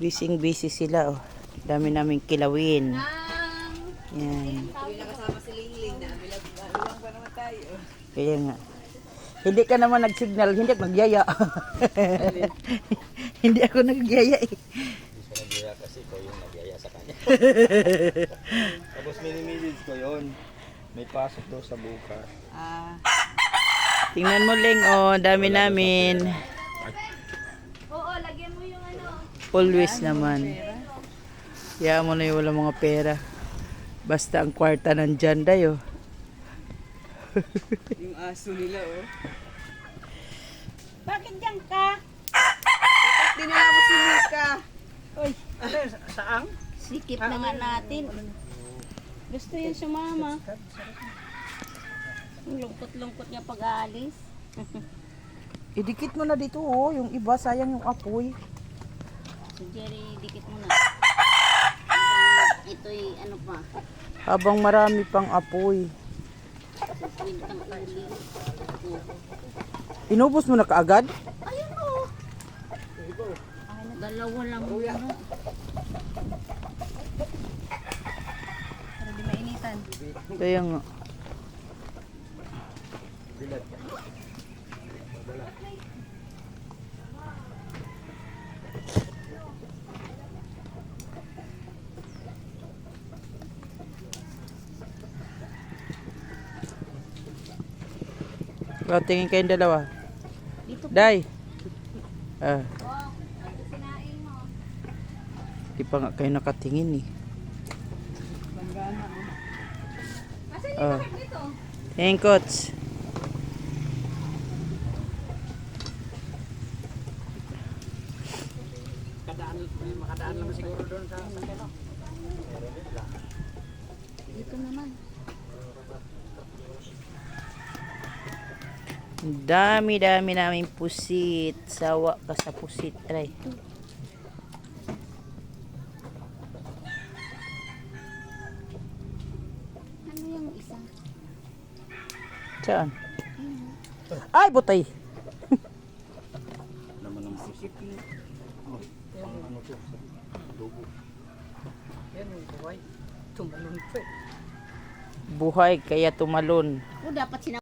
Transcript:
Busy busy sila oh. Dami naming kilawin. Yan. Hindi na. Kaya nga. Hindi ka naman nag-signal, hindi ako nagyaya. hindi ako nagyaya eh. Nagyaya kasi ko yung nagyaya sa kanya. Tapos minimessage ko yun. May pasok daw sa bukas. Ah. Tingnan mo Ling, oh, dami namin. Oo, lagyan mo yung ano. Always naman. Kaya mo na yung walang mga pera. Basta ang kwarta nandyan dayo. Yung aso nila oh. Bakit diyan ka? Di nila mo si Mika. Sikip na nga natin. Gusto yun sumama. Ang lungkot-lungkot niya pag-aalis. Idikit mo na dito oh, yung iba sayang yung apoy. Si Jerry, dikit mo na. Habang Ito'y ano pa, Habang marami pang apoy. siswintang uling. Inubos mo na kaagad? Ayun o. Dalawa lang muna. Para di mainitan. Kaya nga. O, tingin kayong dalawa. Dito. Day. Ah, Oh, di pa nga kayo nakatingin eh. Asan Ah. yung dito? Tingin coach. Dito naman. Ang Dami-dami namin pusit. Sawa ka sa pusit. Aray. Ano yung isa? Saan? Ay, butay. Naman ang pusip. Oh, ang ano to? Dugo. Buhay kaya tumalon. O, dapat sina